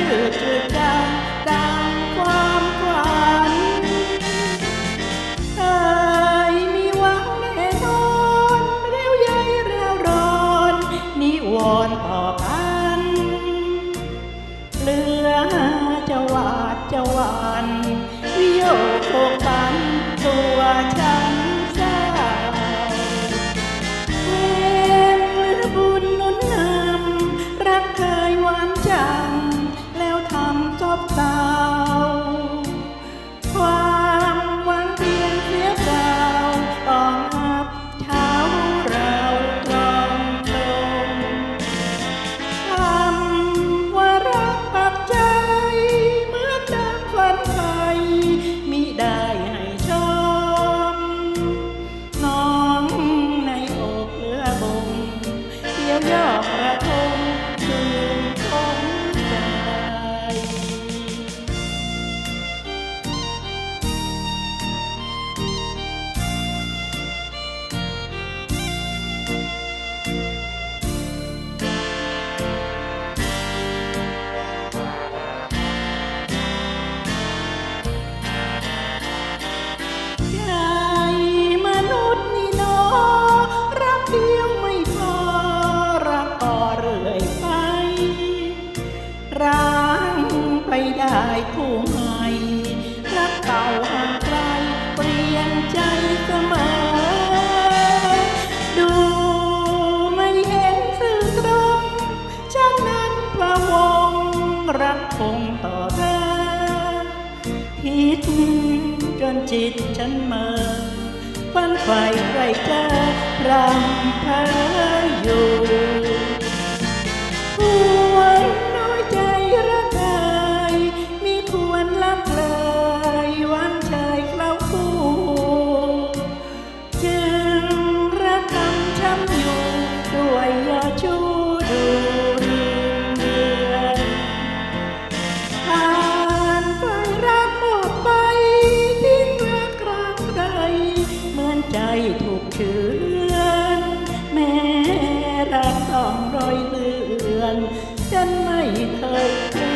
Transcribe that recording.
ชื่อจืดังดังความฝันเคยมีหวังแน่นอนเร็วใยเร็วร้อนนิวรณ์ต่อไป job. รักคงต่อรักคิดจนจิตฉันเมื่ฝันไฟใกล้จะรำพายานสองรอยเลือน ฉันไม่เคย